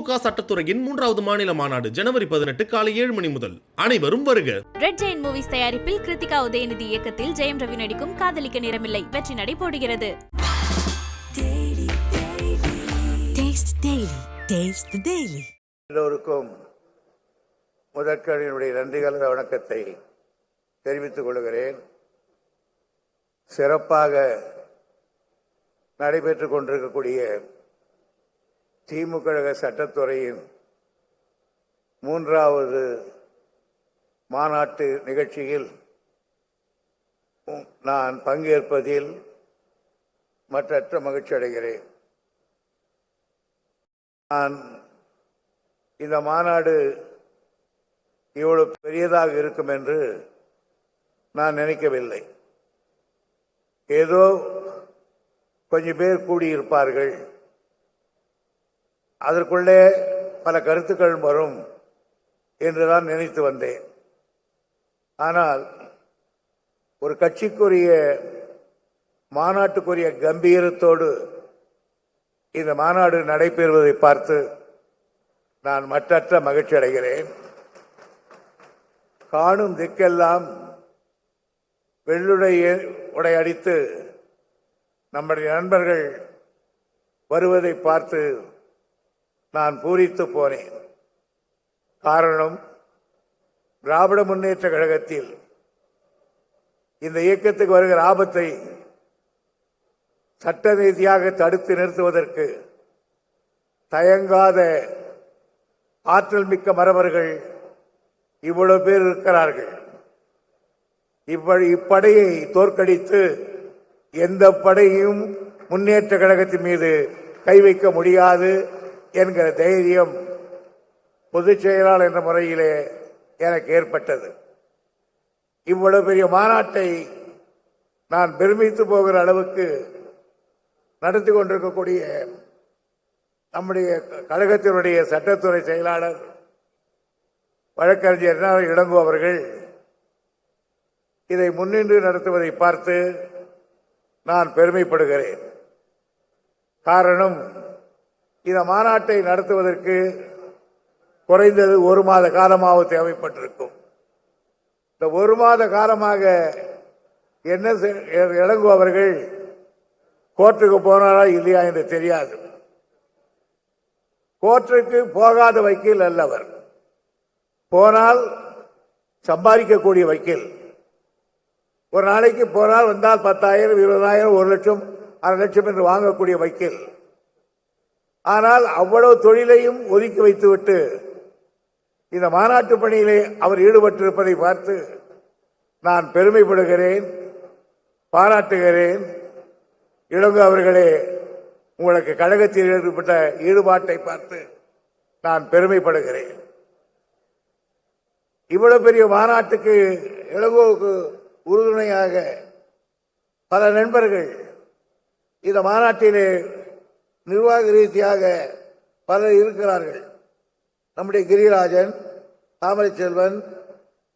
திமுக சட்டத்துறையின் மூன்றாவது மாநில மாநாடு ஜனவரி பதினெட்டு காலை ஏழு மணி முதல். அனைவரும் வருக. ரெட் ஜெயின் மூவிஸ் தயாரிப்பில் கிருத்திகா உதயநிதி இயக்கத்தில் ஜெயம் ரவி நடிக்கும் காதலிக்க நேரமில்லை. வெற்றி நடை போடுகிறது. Taste Daily. Taste the Daily. எல்லோருக்கும் நன்றி கலந்த வணக்கத்தை தெரிவித்துக் கொள்கிறேன். சிறப்பாக நடைபெற்றுக் கொண்டிருக்கக்கூடிய திமுக சட்டத்துறையின் மூன்றாவது மாநாட்டு நிகழ்ச்சியில் நான் பங்கேற்பதில் மற்றற்ற மகிழ்ச்சி அடைகிறேன். நான் இந்த மாநாடு இவ்வளவு பெரியதாக இருக்கும் என்று நான் நினைக்கவில்லை. ஏதோ கொஞ்சம் பேர் கூடியிருப்பார்கள். அதற்குள்ளே பல கருத்துக்கள் வரும் என்று தான் நினைத்து வந்தேன். ஆனால் ஒரு கட்சிக்குரிய மாநாட்டுக்குரிய கம்பீரத்தோடு இந்த மாநாடு நடைபெறுவதை பார்த்து நான் மற்றற்ற மகிழ்ச்சி அடைகிறேன். காணும் திக்கெல்லாம் வெள்ளுடைய உடை அடித்து நம்முடைய நண்பர்கள் வருவதை பார்த்து நான் பூரித்து போனேன். காரணம் திராவிட முன்னேற்ற கழகத்தில் இந்த இயக்கத்துக்கு வருகிற ஆபத்தை சட்ட ரீதியாக தடுத்து நிறுத்துவதற்கு தயங்காத ஆற்றல் மிக்க மரபர்கள் இவ்வளவு பேர் இருக்கிறார்கள். இவ்வளவு இப்படையை தோற்கடித்து எந்த படையும் முன்னேற்ற கழகத்தின் மீது கை வைக்க முடியாது. என்கிற தைரியம் பொதுச் செயலாளர் என்ற முறையிலே எனக்கு ஏற்பட்டது. இவ்வளவு பெரிய மாநாட்டை நான் பெருமித்து போகிற அளவுக்கு நடத்தி கொண்டிருக்கக்கூடிய நம்முடைய கழகத்தினுடைய சட்டத்துறை செயலாளர் வழக்கறிஞர் என்ஆர் இளங்கோ அவர்கள் இதை முன்னின்று நடத்துவதை பார்த்து நான் பெருமைப்படுகிறேன். காரணம் இந்த மாநாட்டை நடத்துவதற்கு குறைந்தது ஒரு மாத காலமாக தேவைப்பட்டிருக்கும். இந்த ஒரு மாத காலமாக என்ன செ- இளங்கோ அவர்கள் கோர்ட்டுக்கு போனாரா இல்லையா என்று தெரியாது. கோர்ட்டுக்கு போகாத வக்கீல் அல்லவர். போனால் சம்பாதிக்கக்கூடிய வக்கீல். ஒரு நாளைக்கு போனால் வந்தால் பத்தாயிரம் இருபதாயிரம் ஒரு லட்சம் அரை லட்சம் என்று வாங்கக்கூடிய வக்கீல். ஆனால் அவ்வளவு தொழிலையும் ஒதுக்கி வைத்துவிட்டு இந்த மாநாட்டு பணியிலே அவர் ஈடுபட்டிருப்பதை பார்த்து நான் பெருமைப்படுகிறேன் பாராட்டுகிறேன். இளங்கு அவர்களே உங்களுக்கு கழகத்தில் ஏற்பட்ட ஈடுபாட்டை பார்த்து நான் பெருமைப்படுகிறேன். இவ்வளவு பெரிய மாநாட்டுக்கு இளங்கோவுக்கு உறுதுணையாக பல நண்பர்கள் இந்த மாநாட்டிலே நிர்வாக ரீதியாக பலர் இருக்கிறார்கள். நம்முடைய கிரிராஜன் தாமரை செல்வன்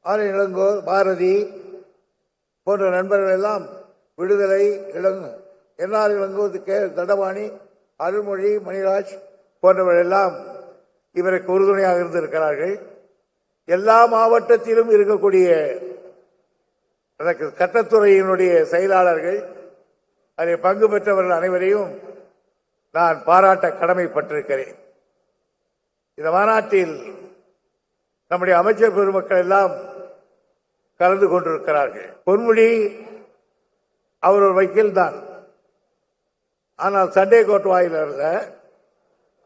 ஆனை இளங்கோர் பாரதி போன்ற நண்பர்கள் எல்லாம் விடுதலை இளங்கோ என்ஆர் இளங்கோ கே தண்டபாணி அருள்மொழி மணிராஜ் போன்றவர்கள் எல்லாம் இவருக்கு உறுதுணையாக இருந்திருக்கிறார்கள். எல்லா மாவட்டத்திலும் இருக்கக்கூடிய எனக்கு சட்டத்துறையினுடைய செயலாளர்கள் அதில் பங்கு பெற்றவர்கள் அனைவரையும் நான் பாராட்ட கடமைப்பட்டிருக்கிறேன். இந்த மாநாட்டில் நம்முடைய அமைச்சர் பெருமக்கள் எல்லாம் கலந்து கொண்டிருக்கிறார்கள். பொன்முடி அவர் ஒரு வக்கீல் தான் ஆனால் சண்டே கோர்ட் வாயில் இருந்த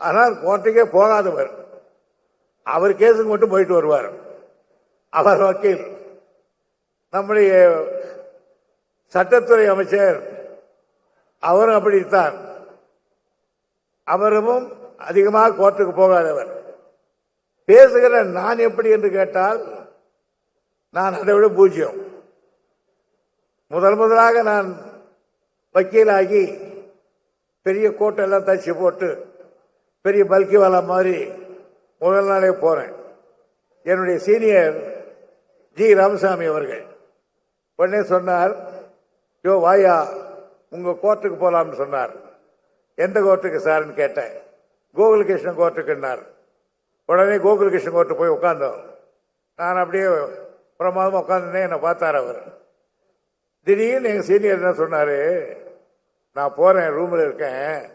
ஆனால் கோர்ட்டுக்கே போகாதவர். அவர் கேஸுக்கு மட்டும் போயிட்டு வருவார். அவர் வக்கீல். நம்முடைய சட்டத்துறை அமைச்சர் அவரும் அப்படித்தான். அவரும் அதிகமாக கோர்ட்டுக்கு போகாதவர் பேசுகிற நான் எப்படி என்று கேட்டால் நான் அதை விட பூஜ்ஜியம். முதல் முதலாக நான் வக்கீலாகி பெரிய கோட்டெல்லாம் தச்சு போட்டு பெரிய பல்கி வாலா மாதிரி முதல் நாளே போறேன். என்னுடைய சீனியர் ஜி ராமசாமி அவர்கள். உடனே சொன்னார் யோ வாயா உங்க கோர்ட்டுக்கு போலாம்னு சொன்னார். எந்த கோர்ட்டுக்கு சார்னு கேட்டேன். கோகுலகிருஷ்ணன் கோர்ட்டுக்குன்னார் உடனே கோகுலகிருஷ்ணன் கோர்ட்டு போய் உட்காந்தோம் நான் அப்படியே பிரமாதமாக உட்காந்துருந்தேன் என்னை பார்த்தார் அவர். திடீர்னு எங்கள் சீனியர் என்ன சொன்னார்? நான் போகிறேன் ரூமில் இருக்கேன்.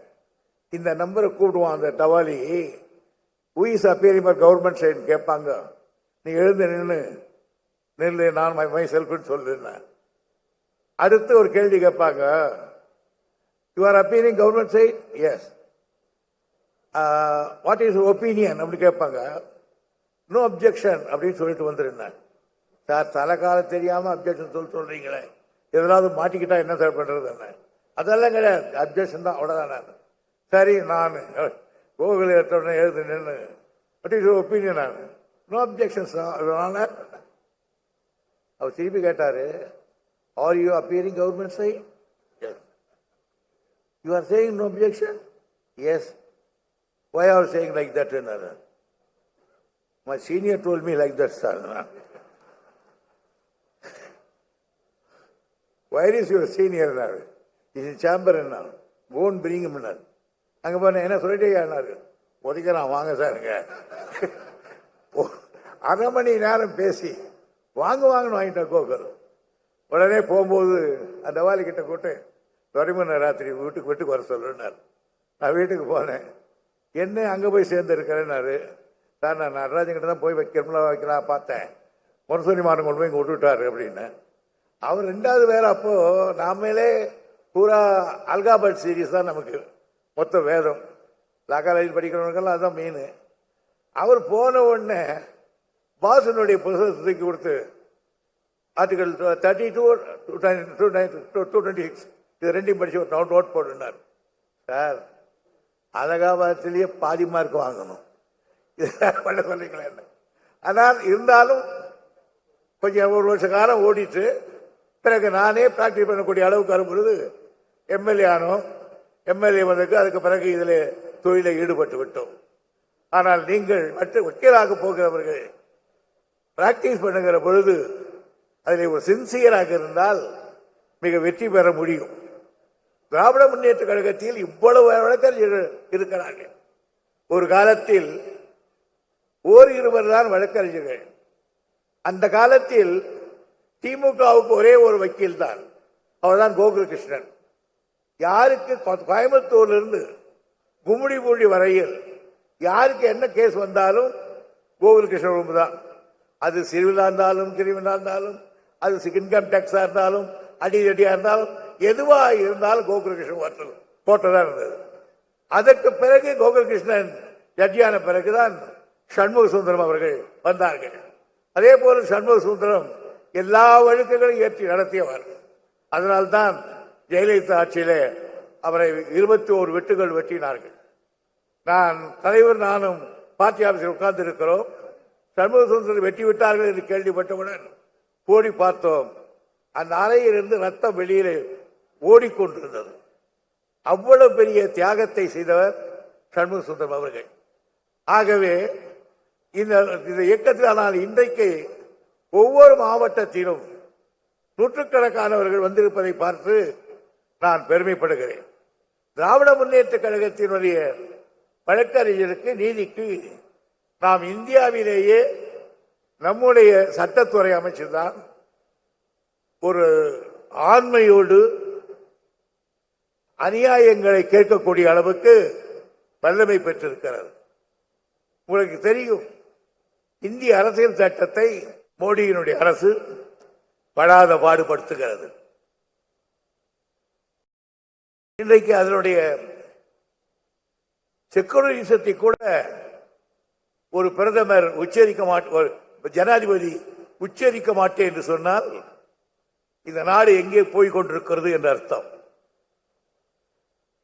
இந்த நம்பரை கூப்பிடுவான் அந்த டவாலி. Who is appearing for government side கேட்பாங்க. நீ எழுந்து நின்று நில்லு நான் மை மை செல்ஃப்னு சொல்லுன்னேன் அடுத்து ஒரு கேள்வி கேட்பாங்க. You are appearing government side yes what is opinion அப்படி கேட்பாங்க. நோ அப்ஜெக்ஷன் அப்படின்னு சொல்லிட்டு வந்துருந்தேன் சார் தலைக்கால தெரியாமல் அப்ஜெக்ஷன் சொல்லி சொல்கிறீங்களே எதனாவது மாட்டிக்கிட்டா என்ன சார் பண்ணுறது என்ன? அதெல்லாம் கிடையாது. அப்ஜெக்ஷன் தான். அவ்வளோதான் நான். சரி நான் கோவில் எடுத்தோடனே எழுது நின்று வாட் இஸ் ஒப்பீனியன் நான். நோ அப்ஜெக்ஷன்ஸ் நான் அவர் திருப்பி கேட்டார் are you appearing government side you are saying no objection yes Why are you saying like that? Another? My senior told me like that, sir. Where is your senior now? He's in chamber now. Go and bring him now. அங்கே போன என்ன சொல்லிட்டேன்னாரு ஒதுக்கிறான் வாங்க சாருங்க ஓ, அரை மணி நேரம் பேசி வாங்க வாங்கன்னு வாங்கிட்டேன் கோகுல் உடனே போகும்போது அந்த வாலி கிட்ட கூட்டு துறைமுன ராத்திரி வீட்டுக்கு வீட்டுக்கு வர சொல்லுன்னாரு. நான் வீட்டுக்கு போனேன். என்ன அங்கே போய் சேர்ந்துருக்கிறேன்னாரு. சார் நான் நடராஜன்கிட்ட தான் போய் வைக்கிறோம்ல வைக்கலாம் பார்த்தேன். முரசொலி மாறன் கொண்டு போய் இங்கே விட்டுவிட்டாரு அப்படின்னு. அவர் ரெண்டாவது வேற அப்போ நாமளே பூரா அல்காபாட் சீரீஸ் தான் நமக்கு மொத்த வேதம். லா காலேஜ் படிக்கிறவனுக்கெல்லாம் அதுதான் மெயின் அவர் போன உடனே பாசனுடைய புத்தகத்தை தூக்கி கொடுத்து article thirty two two two two twenty six இது ரெண்டையும் படிச்சு ஒரு நோட் நோட் போடுனார். சார் அலகாபாத்திலேயே பாதி மார்க் வாங்கணும். பண்ண சொல்லிக்கலாம் என்ன? ஆனால் இருந்தாலும் கொஞ்சம் ஒரு வருஷ காலம் ஓடிட்டு பிறகு நானே பிராக்டிஸ் பண்ணக்கூடிய அளவுக்கு வரும்பொழுது எம்எல்ஏ ஆனோம். எம்எல்ஏ வந்ததுக்கு அதுக்கு பிறகு இதில் தொழிலில் ஈடுபட்டு விட்டோம். ஆனால் நீங்கள் மற்ற வக்கீலாக போகிறவர்கள் பிராக்டிஸ் பண்ணுகிற பொழுது அதில் ஒரு சின்சியராக இருந்தால் மிக வெற்றி பெற முடியும். திராவிட முன்னேற்ற கழகத்தில் இவ்வளவு வழக்கறிஞர்கள் இருக்கிறார்கள். ஒரு காலத்தில் ஓர் இருவர் தான் வழக்கறிஞர்கள். அந்த காலத்தில் திமுகவுக்கு ஒரே ஒரு வக்கீல் தான் அவர்தான் கோகுலகிருஷ்ணன். யாருக்கு கோயம்புத்தூர்லேருந்து கும்முடி இருந்து பூண்டி வரையில் யாருக்கு என்ன கேஸ் வந்தாலும் கோகுலகிருஷ்ணன் ரூம் தான் அது சிறுவிழா இருந்தாலும் கிரிமினலா இருந்தாலும் அது இன்கம் டேக்ஸாக இருந்தாலும் அடி இருந்தாலும் எதுவா இருந்தாலும் கோகுலகிருஷ்ணன் ஓட்டல் போட்டதா இருந்தது. அதற்கு பிறகு கோகுலகிருஷ்ணன் ஜட்ஜியான பிறகுதான் சண்முக சுந்தரம் அவர்கள் வந்தார்கள். அதே போல சண்முக சுந்தரம் எல்லா வழக்குகளையும் ஏற்றி நடத்தியவர். அதனால்தான் ஜெயலலிதா ஆட்சியிலே அவரை இருபத்தி ஓரு வெட்டுகள் வெட்டினார்கள். நான் தலைவர் நானும் பார்ட்டி ஆபீஸில் உட்கார்ந்து இருக்கிறோம் சண்முக சுந்தரம் வெட்டி விட்டார்கள் என்று கேள்விப்பட்டவுடன் ஓடி பார்த்தோம். அந்த அறையிலிருந்து ரத்தம் வெளியிலே ஓடிக்கொண்டிருந்தது. அவ்வளவு பெரிய தியாகத்தை செய்தவர் சண்முக சுந்தரம் அவர்கள். ஆகவே இந்த இந்த இயக்கத்தில் ஆனால் இன்றைக்கு ஒவ்வொரு மாவட்டத்திலும் நூற்றுக்கணக்கானவர்கள் வந்திருப்பதை பார்த்து நான் பெருமைப்படுகிறேன். திராவிட முன்னேற்ற கழகத்தினுடைய வழக்கறிஞருக்கு நீதிக்கு நாம் இந்தியாவிலேயே நம்முடைய சட்டத்துறை அமைச்சுதான் ஒரு ஆண்மையோடு அநியாயங்களை கேட்கக்கூடிய அளவுக்கு வல்லமை பெற்றிருக்கிறது. உங்களுக்கு தெரியும் இந்திய அரசியல் சட்டத்தை மோடியினுடைய அரசு படாத பாடுபடுத்துகிறது. இன்றைக்கு அதனுடைய செக்குலரிசத்தை கூட ஒரு பிரதமர் உச்சரிக்க மாட்டேன் ஜனாதிபதி உச்சரிக்க மாட்டேன் என்று சொன்னால் இந்த நாடு எங்கே போய் கொண்டிருக்கிறது என்ற அர்த்தம்.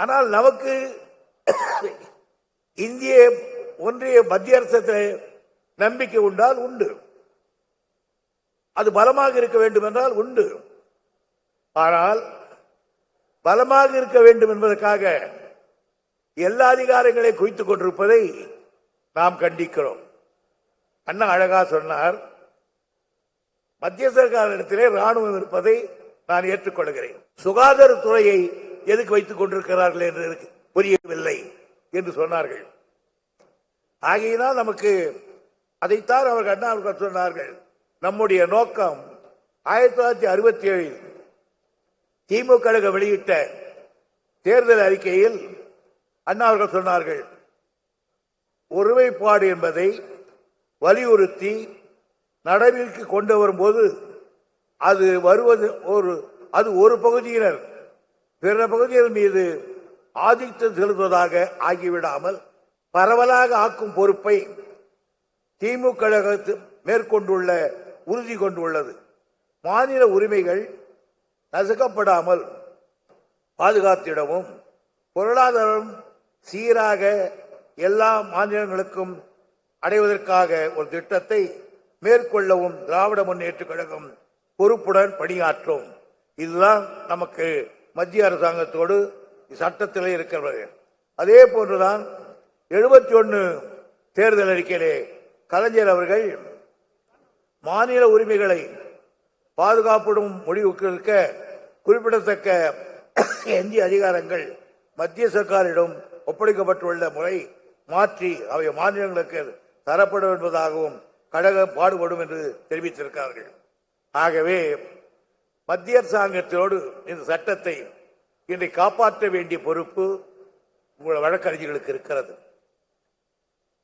ஆனால் நமக்கு இந்திய ஒன்றிய மத்திய அரசத்தில் நம்பிக்கை உண்டால் உண்டு. அது பலமாக இருக்க வேண்டும் என்றால் உண்டு. ஆனால் பலமாக இருக்க வேண்டும் என்பதற்காக எல்லா அதிகாரங்களை குவித்துக் கொண்டிருப்பதை நாம் கண்டிக்கிறோம். அண்ணா அழகா சொன்னார் மத்திய சர்க்காரிடத்திலே ராணுவம் இருப்பதை நான் ஏற்றுக்கொள்கிறேன். சுகாதாரத்துறையை எதுக்கு வைத்துக் கொண்டிருக்கிறார்கள் என்று எனக்கு புரியவில்லை என்று சொன்னார்கள். ஆகையினால் நமக்கு அதைத்தான் அவர்கள் அண்ணா அவர்கள் சொன்னார்கள். நம்முடைய நோக்கம் ஆயிரத்தி தொள்ளாயிரத்தி அறுபத்தி ஏழில் திமுக கழகம் வெளியிட்ட தேர்தல் அறிக்கையில் அண்ணா அவர்கள் சொன்னார்கள் ஒருமைப்பாடு என்பதை வலியுறுத்தி நடைமுறைக்கு கொண்டு வரும்போது அது வருவது ஒரு அது ஒரு பகுதியினர் பிற பகுதிகள் மீது ஆதிக்கம் செலுத்துவதாக ஆகிவிடாமல் பரவலாக ஆக்கும் பொறுப்பை திமுக கழகத்து மேற்கொண்டுள்ள உறுதி கொண்டுள்ளது. மாநில உரிமைகள் நசுக்கப்படாமல் பாதுகாத்திடவும் பொருளாதாரம் சீராக எல்லா மாநிலங்களுக்கும் அடைவதற்காக ஒரு திட்டத்தை மேற்கொள்ளவும் திராவிட முன்னேற்ற கழகம் பொறுப்புடன் பணியாற்றும். இதுதான் நமக்கு மத்திய அரசாங்கத்தோடு சட்டத்தில் இருக்கிறது அதே போன்றுதான் எழுபத்தி ஒன்னு தேர்தல் அறிக்கையிலே கலைஞர் அவர்கள் மாநில உரிமைகளை பாதுகாப்படும் முடிவுக்கு இருக்க குறிப்பிடத்தக்க எஞ்சிய அதிகாரங்கள் மத்திய சர்க்காரிடம் ஒப்படைக்கப்பட்டுள்ள முறை மாற்றி அவை மாநிலங்களுக்கு தரப்படும் என்பதாகவும் கழகம் பாடுபடும் என்று தெரிவித்திருக்கிறார்கள். ஆகவே மத்திய அரசாங்கத்தோடு இந்த சட்டத்தை இன்றை காப்பாற்ற வேண்டிய பொறுப்பு உங்கள் வழக்கறிஞர்களுக்கு இருக்கிறது.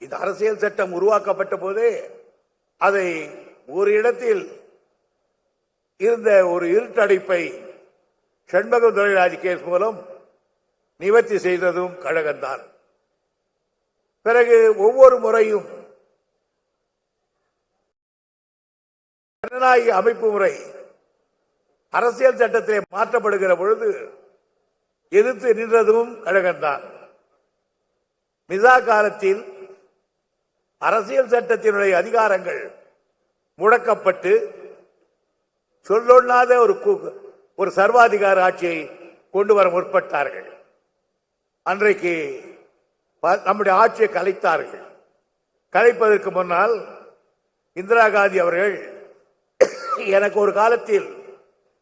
இந்த அரசியல் சட்டம் உருவாக்கப்பட்ட போதே அதை ஒரு இடத்தில் இருந்த ஒரு இருட்டடைப்பை ஷண்முகம் துரைராஜ் கேஸ் மூலம் நிவர்த்தி செய்ததும் கழகம்தான். பிறகு ஒவ்வொரு முறையும் ஜனநாயக அமைப்பு முறை அரசியல் சட்டத்திலே மாற்றப்படுகிற பொழுது எதிர்த்து நின்றதும் கழகம்தான். மிசா காலத்தில் அரசியல் சட்டத்தினுடைய அதிகாரங்கள் முடக்கப்பட்டு சொல்லொண்ணாத ஒரு கு- ஒரு சர்வாதிகார ஆட்சியை கொண்டு வர முற்பட்டார்கள். அன்றைக்கு ப- நம்முடைய ஆட்சியை கலைத்தார்கள். கலைப்பதற்கு முன்னால் இந்திரா காந்தி அவர்கள் எனக்கு ஒரு காலத்தில்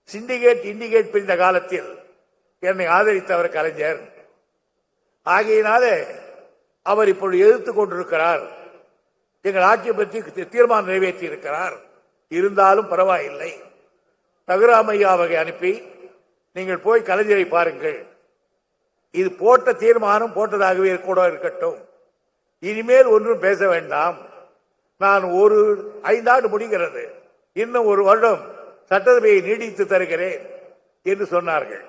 சிண்டிகேட் இண்டிகேட் பிரிந்த காலத்தில் என்னை ஆதரித்தவர் கலைஞர். ஆகையினாலே அவர் இப்பொழுது எதிர்த்துக் கொண்டிருக்கிறார். எங்கள் ஆட்சி பற்றி தீர்மானம் நிறைவேற்றி இருக்கிறார் இருந்தாலும் பரவாயில்லை. ரகுராமையாவை அனுப்பி நீங்கள் போய் கலைஞரை பாருங்கள். இது போட்ட தீர்மானம் போட்டதாகவே கூட இருக்கட்டும். இனிமேல் ஒன்றும் பேச வேண்டாம். நான் ஒரு ஐந்தாண்டு முடிகிறது. இன்னும் ஒரு வருடம் சட்டசபையை நீடித்து தருகிறேன் என்று சொன்னார்கள்.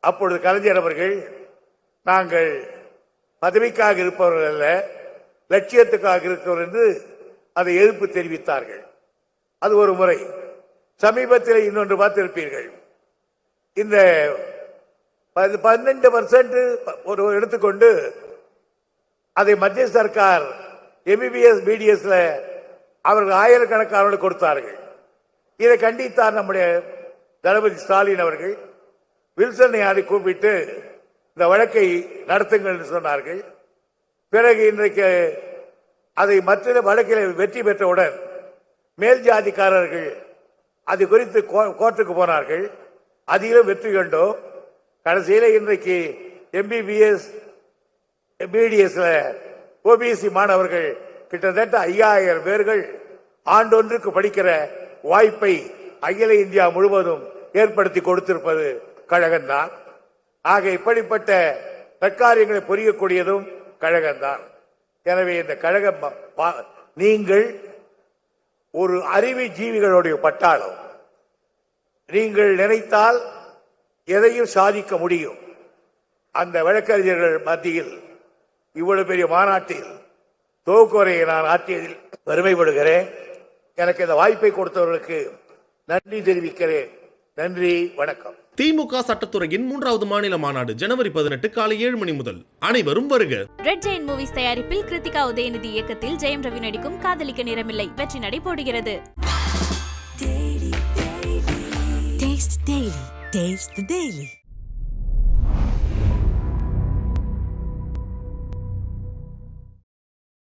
அப்பொழுது கலைஞர் அவர்கள் நாங்கள் பதவிக்காக இருப்பவர்கள் அல்ல லட்சியத்துக்காக இருக்கிறவர் என்று அதை எதிர்ப்பு தெரிவித்தார்கள். அது ஒரு முறை. சமீபத்தில் இன்னொன்று பார்த்திருப்பீர்கள். இந்த பதி- பன்னெண்டு பர்சன்ட் ஒரு எடுத்துக்கொண்டு அதை மத்திய சர்க்கார் எம்பிபிஎஸ் பிடிஎஸ்ல அவர்கள் ஆயிரக்கணக்கானவர்கள் கொடுத்தார்கள். இதை கண்டித்தார் நம்முடைய தளபதி ஸ்டாலின் அவர்கள். வில்சனை யாரை கூப்பிட்டு இந்த வழக்கை நடத்துங்கள் என்று சொன்னார்கள். பிறகு இன்றைக்கு அதை மற்ற வழக்கில் வெற்றி பெற்றவுடன் மேல் ஜாதிக்காரர்கள் அது குறித்து கோ- கோர்ட்டுக்கு போனார்கள். அதிலும் வெற்றி கண்டோம் கடைசியில் இன்றைக்கு எம்பிபிஎஸ் பிடிஎஸ்ல ஓபிசி மாணவர்கள் கிட்டத்தட்ட ஐயாயிரம் பேர்கள் ஆண்டொன்றுக்கு படிக்கிற வாய்ப்பை அகில இந்தியா முழுவதும் ஏற்படுத்தி கொடுத்திருப்பது கழகம்தான். ஆக இப்படிப்பட்ட தற்காரியங்களை புரியக்கூடியதும் கழகம்தான். எனவே இந்த கழகம் பா- நீங்கள் ஒரு அறிவி ஜீவிகளுடைய பட்டாளம். நீங்கள் நினைத்தால் எதையும் சாதிக்க முடியும். அந்த வழக்கறிஞர்கள் மத்தியில் இவ்வளவு பெரிய மாநாட்டில் தொகுக்குறையை நான் ஆற்றியதில் பெருமைப்படுகிறேன். எனக்கு இந்த வாய்ப்பை கொடுத்தவர்களுக்கு நன்றி தெரிவிக்கிறேன். நன்றி வணக்கம். திமுக சட்டத்துறையின் மூன்றாவது மாநில மாநாடு ஜனவரி பதினெட்டு காலை ஏழு மணி முதல். அனைவரும் வருக. ரெட் ஜெயின் மூவிஸ் தயாரிப்பில் கிருத்திகா உதயநிதி இயக்கத்தில் ஜெயம் ரவி நடிக்கும் காதலிக்க நேரமில்லை. வெற்றி நடை போடுகிறது Taste the Daily. Taste the Daily.